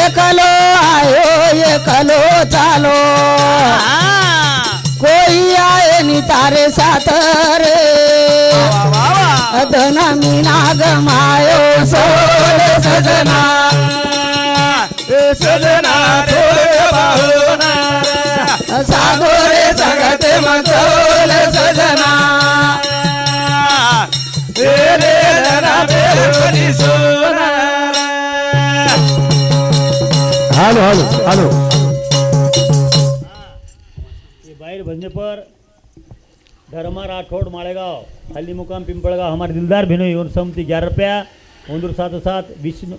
एकलो आयो एकलो चालो. कोई आए नी तारे साथ रे. धन मीना गमायो सोल सजना. सजना थोडे पाहुणा सागोरे सगत मचोल सजना. रे हॅलो हॅलो हालो. बाहेर भंजेपर धर्मा राठोड माळेगाव. हल्ली मुकाम पिंपळगाव. हमारे दिलदार भिनो येऊन समती ग्यारह रुपया. उंदूर सात सात. विष्णू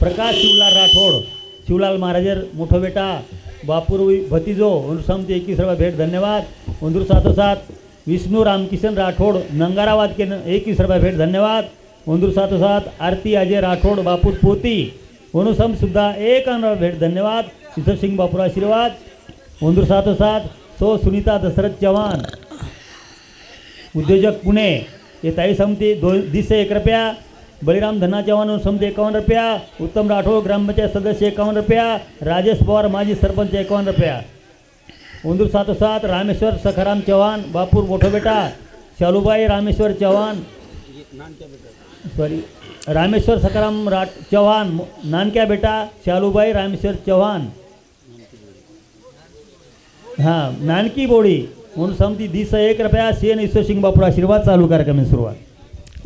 प्रकाश शिवलाल राठोड. शिवलाल महाराजर मोठो बेटा. बापूर भतीजो. उंदूर समती एकवीस रुपया भेट. धन्यवाद. उंदूर सात सात. विष्णू रामकिशन राठोड. नंगारावाद के एकवीस रुपया भेट. धन्यवाद. उंदूर सात सात. आरती अजय राठोड. बापूर पोती. अनुसम सुद्धा एक अनरा भेट धन्यवाद। किशोर सिंग बापूर आशीर्वाद। उंदूर साथोसाथ सात सो सुनीता दशरथ चव्हाण। उद्योजक पुणे ये ताई समती दो दीडशे एक रुपया। बलिराम धन्ना चव्हाण समती एकावन्न रुपया। उत्तम राठोड ग्रामपंचायत सदस्य एकावन्न रुपया। राजेश पवार माजी सरपंच एकावन्न रुपया। उंदूर साथोसाथ सात रामेश्वर सखाराम चव्हाण बापूर मोठो बेटा। शालूबाई रामेश्वर चव्हाण। सॉरी. रामेश्वर सखाराम रा चव्हाण मो- नानक्या बेटा शालूबाई रामेश्वर चव्हाण. हां नानकी बोडी. म्हणून समती दिस एक रुपया सेन ईश्वर सिंग बापूर आशीर्वाद चालू कार्यक्रम सुरुवात.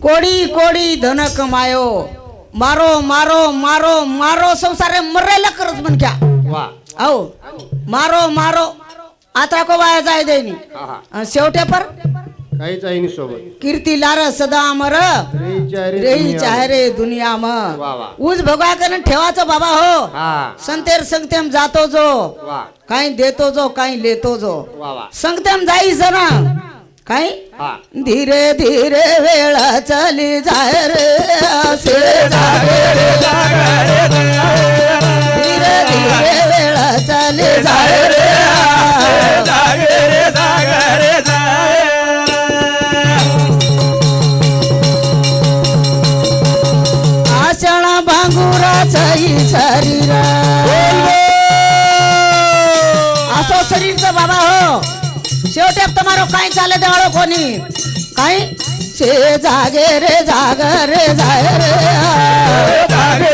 कोडी कोडी धन कमायो मारो मारो मारो मारो संसारे मरेला करत म्हण क्या. वा. आओ मारो मारो. आता को वाया जाय देनी शेवटे पर काहीच आहे सोबत. कीर्ती लार सदा अमर. रेही. चाहरे दुनिया म उज भगवा करून ठेवाचं बाबा हो. संतेर संगतेम जातो जो. काही देतो जो काही लेतो जो. संगतेम जाईस ना. काही? हा. धीरे धीरे वेळ चली जाय रे धीरे धीरे वेळ चली जाय रे. शरीर. असो शरीरचं बाबा हो. शेवटी तुम्हाला काय चाले देवाळो कोणी? काय? से जागे रे जाग रे जाय रे.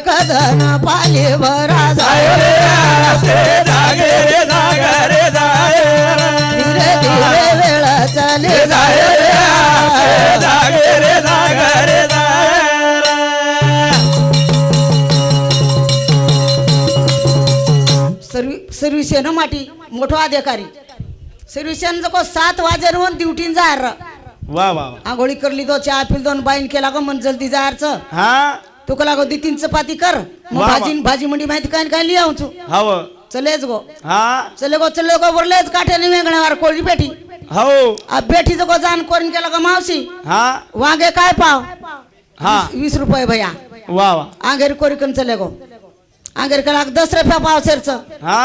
एक धन पाले भरा जाय. धीरे धीरे वेळ चाले जाय. सर्व्हिस ना माटी मोठो अधिकारी. सर्व्हिसन जको सात वाजे म्हणून ड्युटीन जायर वा वा आंघोळी करली तो चहा पिल दोन बाईन केला गो मन जल्दी जायचं हा? तुका लागो दी तीन चपाती कर. मग. भाजी भाजी मंडी माहिती काय काय लिहावचू हव. चलेच गो. हा? चले गो चले गो बरलेच काठ्याने वेगण्यावर कोळी बेटी हो आ बेटी गो जाण करून केला का मावशी? हा? वांगे काय पाव? हा. वीस- वीस रुपये भैया. वा वा. आंगेर कोरी कन चले गो. आंगेर केला दस रुपया पाव शेरचं हा?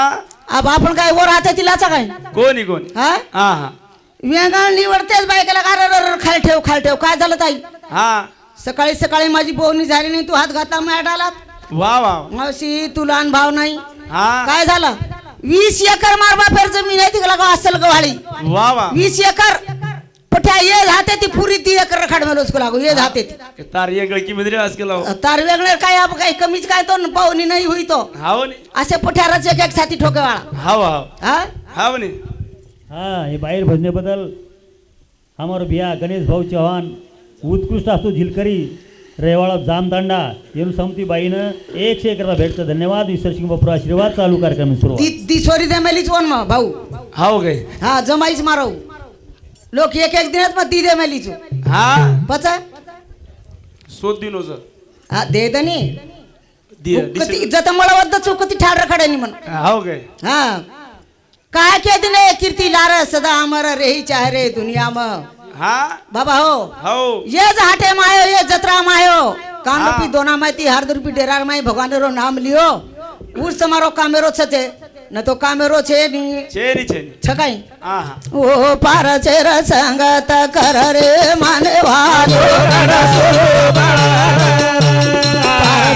अब आपण काय वर हाते तिलाचा काय? कोणी कोणी? हा? हा हा. वेंगाळ निवडतेच बायकाला का खाली ठेव खाली ठेव. काय झालं ताई? हा. सकाळी सकाळी माझी बोवणी झाली नाही तू हात घातला मॅडाला वा वा. मावशी तू लहान भाव नाही. हा. काय झालं? वीस एकर मारबा फेर जमीन आहे तिकडे का असेल का वा वा. वीस एकर? पठ्या ये जाते ती पुरी ती एकर खाड मेलोच का लागू ये जाते तार एक गळकी मध्ये आज केला? तार वेगळे काय आप- काही कमीच काय तो पाहुणी नाही होई तो. हाव हो नी. असे पठ्याराच एक एक साथी ठोकेवाळा. हाव हाव हा. हाव हो नी. हा हे बाहेर भजने बदल हमारे भैया गणेश भाऊ चौहान उत्कृष्ट असतो झिलकरी. रेवाळा जामदांडा. एम समती बाईनं एकशे एकरचा भेटतं. धन्यवाद. विसर सिंग बापूर आशीर्वाद. चालू कार्यक्रम सुरू ती ती सोरी दमेलीच वन मग भाऊ. हाव गे हा जमाईच मारव. लोक एक एक दिनात मग ती दमेलीच हा? पचा? सोद दिनो होज हा दे दनी. कधी मला वद्द चौकती ठार रखडानी म्हण हाव गे हा. काय के कीर्ती लार सदा अमर रेही चाहरे दुनिया मग. हा? बाबा हो. हो. ये जाटे मायो ये जत्रा मायो. कान रूपी दोना माती हर रूपी डेरा माई भगवान रो नाम लियो. उस तुम्हारो कामेरो छते न तो कामेरो छे नी. छेरी छेरी छकाई ओ पार छेर संगत कर रे माने वालो पार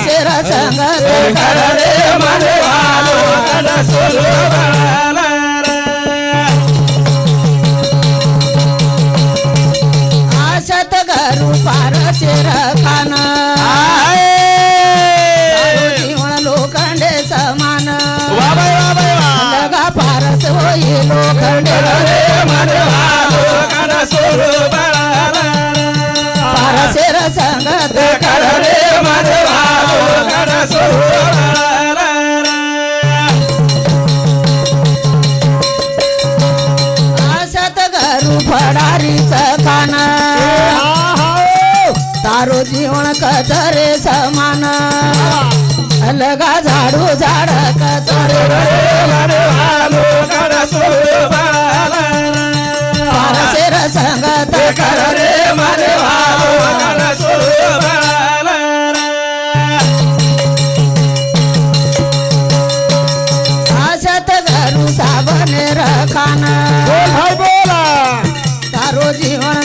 छेर संगत कर रे माने वालो लोखंडे पारसेर संगत कर रे आशत घरू फडारीच कान तारो जीवन कचरे समान. अलगा झाडू झाड कचरे.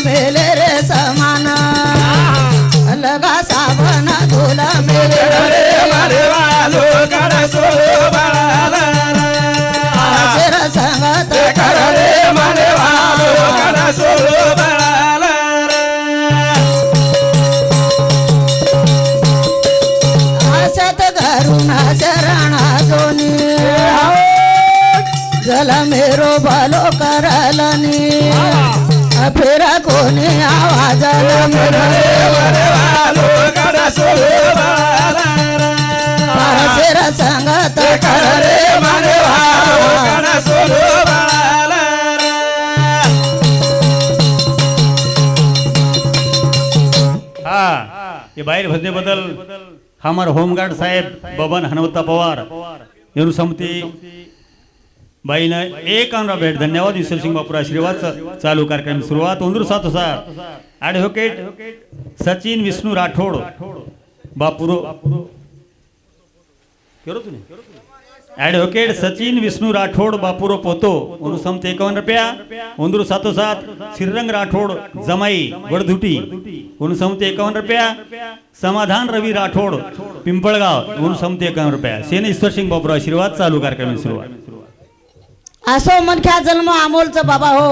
मेले रे समान। अलगा साबन धुला मेले संगत कोणी आवाज संगत कर रे हा हे बाहेर भजनेबद्दल हमार होमगार्ड साहेब बबन हनुमत्ता पवार. येऊन समती बाईनं एक आमरा भेट. धन्यवाद ईश्वर सिंग बापूर. आशीर्वाद चालू कार्यक्रम सुरुवात. ओंदूर सातोसार ॲडव्होकेट सचिन विष्णू राठोड. बापुरो. ॲडव्होकेट सचिन विष्णू राठोड बापुरो पोतो. अनुसमते एकावन्न रुपया. ओंदूर सातोसात श्रीरंग राठोड जमाई वडधुटी. अनुसमते एकावन्न रुपया. समाधान रवी राठोड पिंपळगाव. अनुसमते एकावन्न रुपया. सेन ईश्वर सिंग बापुरो आशीर्वाद. चालू कार्यक्रम सुरुवात. असो मनख्या जन्म अमोलचा बाबा हो.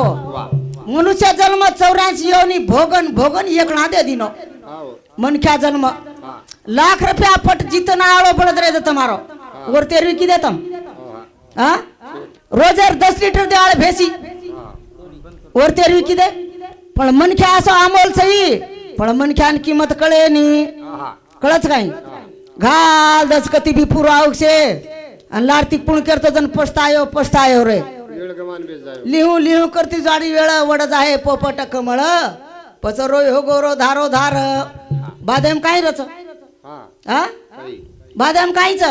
मनुष्य जन्म चौऱ्याऐंशी योनी भोगन भोगन एकणा दे दिनो. मनख्या जन्म. लाख रुपया पट जितना आलो बळद रे तमारो वरते तेरवी की देतम हाँ. रोजर दस लीटर दे आळे भेसी. और तेरवी की दे. पण मनख्या असो अमोल सही पण मनख्यान किंमत कळे नी कळच काही घाल दस कती बी पुरावशे आणि लार्तिक पुण करतो जण पस्तायो पस्तायो रे. लिहू लिहू करती जाडी वेळ वडच आहे पोपट कमळ. पचरो हो गोरो धारो धार. बादाम काय रच हा. बादाम काहीच?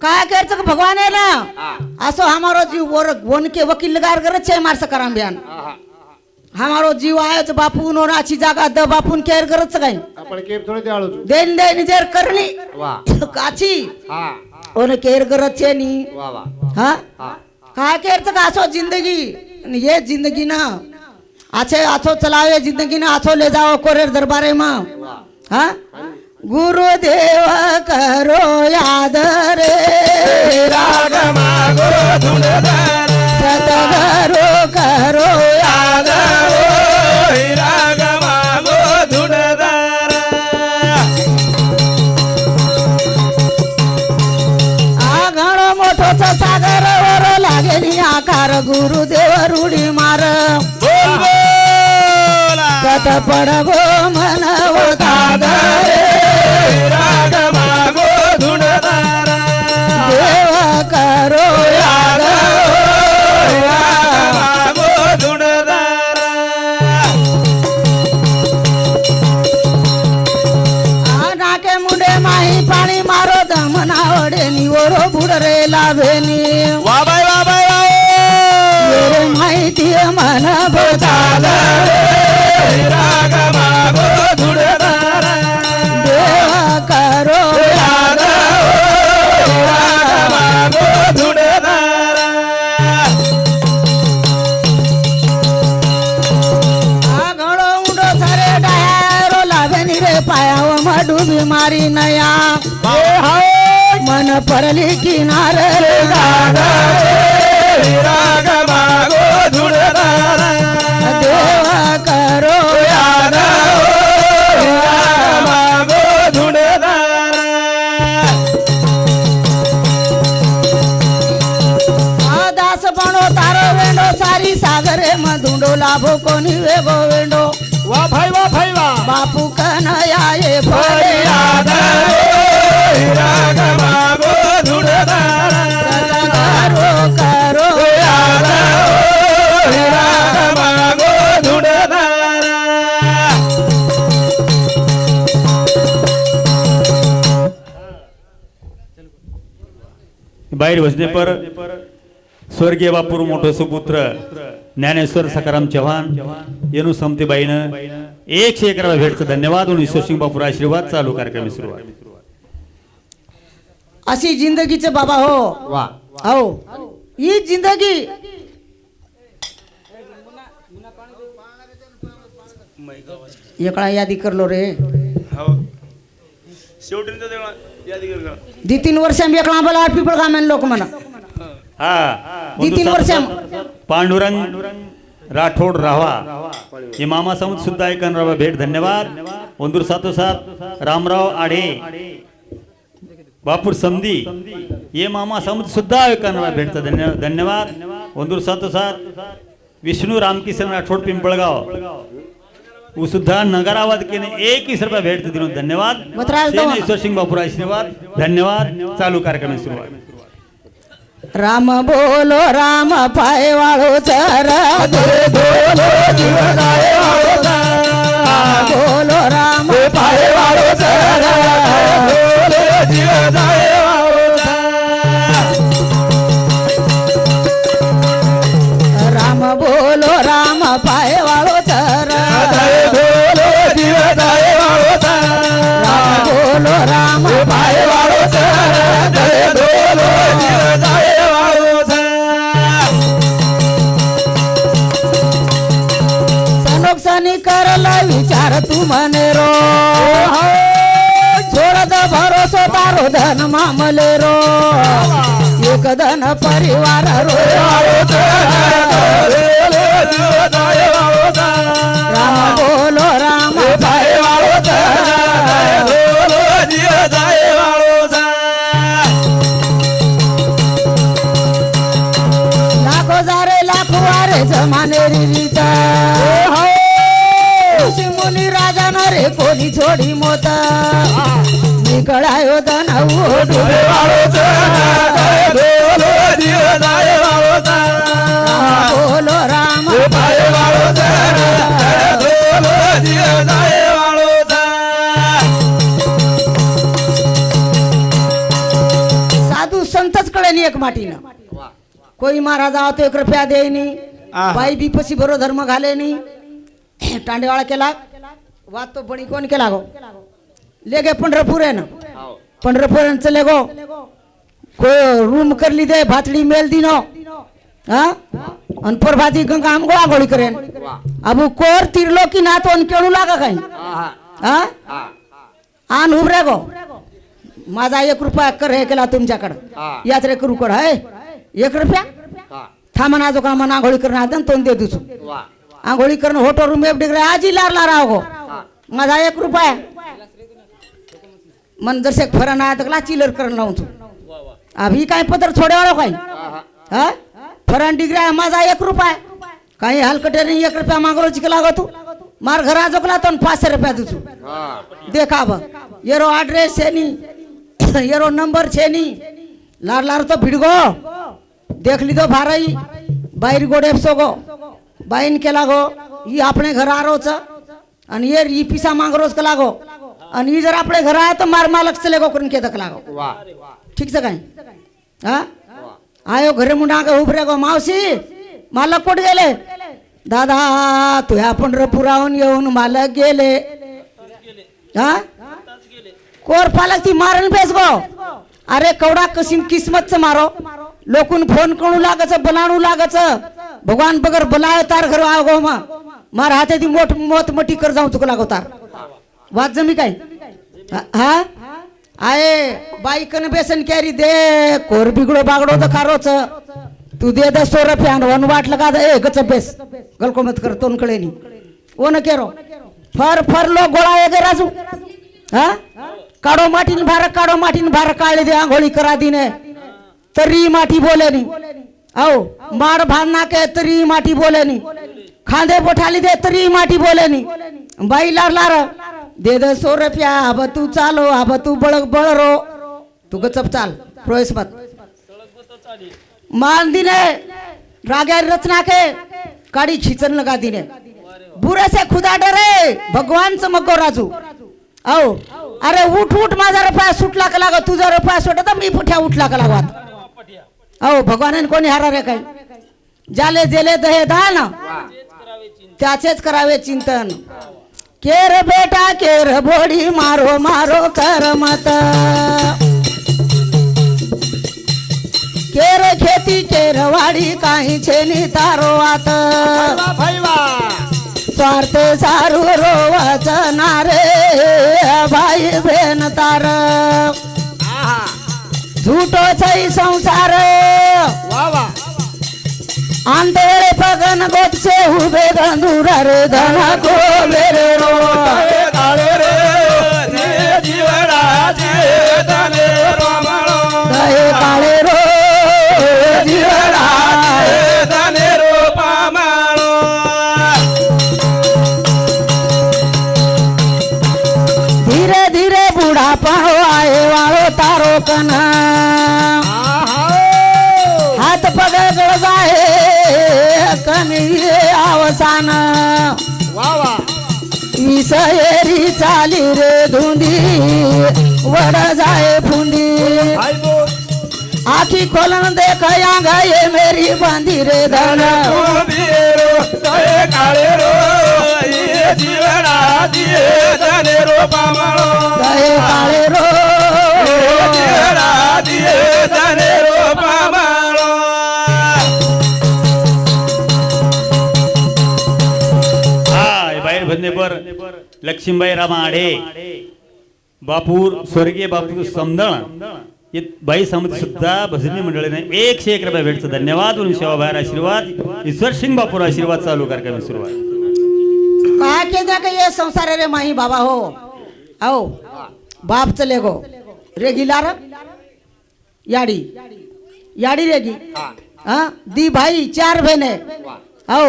काय करायचं का भगवान आहे ना असो हमारो जीव वर वन के वकील लगार करत छे मारस कराम बियान हमारो जीव आयोच बापू नोराची जागा द बापून केअर करत काय आपण केप थोडे देन देन जेर करणी. काची. हा. ओने केअर करत छे नी? हा? काय करायचं का असो जिंदगी? ये जिंदगी ना। आछे आछो चलावे जिंदगी ना आछो ले जाओ कोरेर दरबारे में। हा? गुरुदेव करो याद रे राग मागो सतगुरु करो याद आ आकार गुरुदेव रुडी मार. राग मागो धुणदारा. देव करो नाके मुंडे माही पाणी मारो दमनावडे निवरो बुडरे लाभेनी. मन परली किनारे राग मागो बाहेर बसने पर स्वर्गीय बापूर मोठं सुपुत्र ज्ञानेश्वर सकाराम चव्हाण येणू समतेबाईनं एकशे एकरा भेटचं धन्यवाद. म्हणून ईश्वरसिंग बापूर आशीर्वाद चालू कार्यक्रम सुरुवात. अशी जिंदगीचे बाबा हो. वा. हो. ही जिंदगी. एकळा यादी करलो रे. हो. शेवटी दी तीन वर्ष एकळा बोला आठ पिपळ कामेन लोक म्हणा. हा. दी तीन वर्ष पांडुरंग राठोड राव्हा हे मामा समुद सुद्धा ऐकन भेट धन्यवाद. ओंदूर सातोसात रामराव आढे बापूर समदी. ये मामा समुद सुद्धा ऐकन भेटचं. धन्य धन्यवाद. ओंदूर सातोसात विष्णू रामकिशन राठोड पिंपळगाव. सुद्धा नगरावाद केने एक वीस रुपये भेट दिलो धन्यवाद. ईश्वर सिंग बापूर आशीर्वाद धन्यवाद। चालू कार्यक्रम सुरुवात राम बोलो राम पाय वाळो चर बोलो जीवनाय बोलो तू मने रो। छोडत भरोसो तारो धन मामले रो। एक धन परिवार रो। राम बोलो राम। पाय न कोणी छोडी मोत. निकळायो धन ओढून राम बोलो राम. साधू संतच कळेनी एक माटीनं. कोई महाराज आहो तो एक रुपया देईनी. बाई बी पशी बरो धर्म घालेनी. टांडेवाळा केला. वाद तो पणी कोण केला गो लेगे पंढरपूर आहे ना पंढरपूर चले गो को रूम करली दे भातडी मेल दिनो हा अन प्रभाती गंगा आम गोळा गोळी करेन अब कोर तिरलो की ना तो केळू लागा काही हा आन उभरे गो माझा एक रुपया कर हे केला तुमच्याकडं याच रे करू कड आहे एक रुपया थांबा ना जो का मग आंघोळी करणं आदन तोंड दे दुसू आंघोळी करणं रूम मेप डिग्रे आजी लारला राव गो माझा एक रुपया. मन जसे फरन नाही तर लाचिलर करण लावून तू. आम्ही काय पदर थोड्यावर काही हा? फरन डिग्रे माझा एक रुपया. काही हलकटेरी एक रुपया मागलो चिकला गो तू. मार घरा जोकला तर पाचशे रुपया दुसू देखा बघ. येरो छे नि. येरो नंबर छे नि. लार लार तो भिडगो. देखली तो भाराई. बाहेर गोडेप सोगो. એપસો ગો બાઈન કે લાગો ઈ આપણે ઘર આરો છે અને એ ઈ પીસા માંગરો છે લાગો અને ઈ જરા આપણે ઘર આયા તો માર માલક ચલે ગો કરીને કે તક લાગો ठीक છે કાંઈ હા આયો ઘરે મુંડા કે ઉભરે ગो मावशी मालक कुठे गेले दादा तुया पंढरपूर राहून येऊन मालक गेले हा कोर पालक ती मारण बेस गो अरे कवडा कशीम किस्मत मारो लोकून फोन करू लागच बोलाणू लागच. भगवान बगर बोलाय तार घर गो मा. मार हाते ती मोठ मोत मोठी कर जाऊ तुका लागो वाद जमी काय? हा- हा? बाई बाईकन बेसन कॅरी दे कोर बिगडो बागडो तर खारोच. तू दे दस सौ रुपया वन वाटलं का ए गच बेस. गलको मत कर तोन कळे नी ओन केरो. फर फर लो गोळा ये राजू. हा? काढो माटीन भार काढो माटीन भार काळे दे आंघोळी करा दिने. तरी माठी बोले नी. आओ मार भांडना के तरी माठी बोले नी. खांदे बोठाली दे तरी माठी बोले नी. बाई लार लार. दे दे सौ रुपया अब तू चालो अब तू बळ रो तू गचप चाल. प्रोयस मत मान दिने. राग्या रचना के काड़ी खींचन लगा दिने. बुरे से खुदा डरे. भगवान से मको राजू. आओ. अरे उठ उठ माझा रुपया सुटला का लागा तुझा रुपया सुटला तर मी पुठ्या उठला का लागा अहो भगवान कोणी हारा रे काय जाले जेले दहे दान त्याचेच करावे चिंतन. केर बेटा केर बोडी मारो मारो कर मत. केर खेती केर वाडी काही छेनी तारो आत. स्वार्थ सारू रोवच नारे भाई बेन तार. झूठो छै संसार। आंधळे पगन गोपसे उभे गंधुर रे धन को मेरे रो। दहे काळे रो। जीवरा धीरे धीरे बूढ़ा पणो आए वाळो तारो कन। अवसान विसयरी चाली रे धुंदी वड जाए फुंदी आखी खोलन देख गाये मेरी बांधी रे धन दहे काळे रो हा लक्ष्मीबाई रामाडे बापूर स्वर्गीय बापू समदळ बाई समिती सुद्धा भजनी मंडळीने एकशे एक रुपये भेटचं. धन्यवाद. म्हणून सेवा आशीर्वाद ईश्वर सिंग बापूर आशीर्वाद चालू कार्यक्रम सुरुवात. काय के का ये संसार रे माही बाबा हो? आओ बाप चले गो रेगिलार याडी. याडी रेगी? हा? दी भाई चार बहने आओ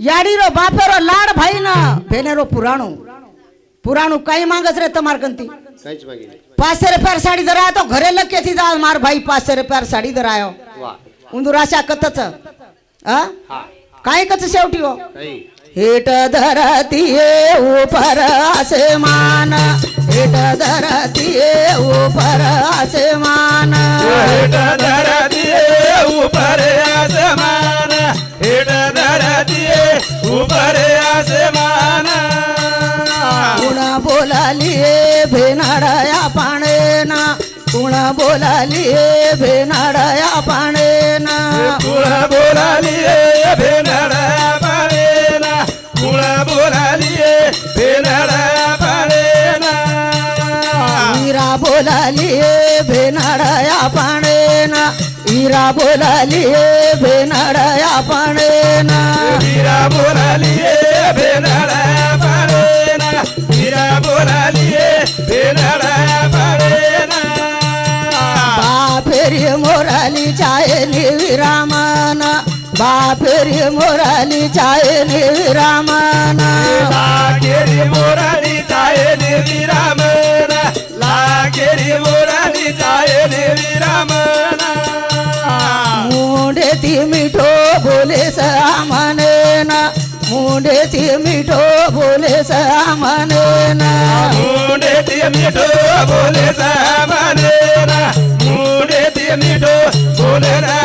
याडी रो बाप रो लाड भाई ना. भेने रो पुराणो. पुराणो काही मांगच रे तमार कंती पाचशे रुपयार साडी धरायो तो घरे लगे थी जा मार भाई पाचशे रुपयार साडी धरायो उंदुराशा कतच हा. काय कच शेवटी हो? हेट धरती ऊपर आसमान हेट धरती ऊपर आसमान ऊपर भेनाडया पाणेना कुण बोलाली भेनाडया पाणेना कुळ बोलाली भेनडा पाळेना कुळ बोलाली भेनडा पाळेना ईरा बोलाली भेनाडया पाणेना ईरा बोलाली भेनाडया पाणेना वीरा बोलाली भेनडा पाळेना वीरा बोलाली बापेरी मोराली चायली विरामन. बापेरी मोराली चायने विरामना. लागेरी मोरानी जाये विरामना. लागेरी मुंडे ती मिठो बोले सामने ना मुंडे ती मिठो बोले सामने ना मुंडे ते मिठो बोले सामाने ना मुंडे ते मिठो बोले ना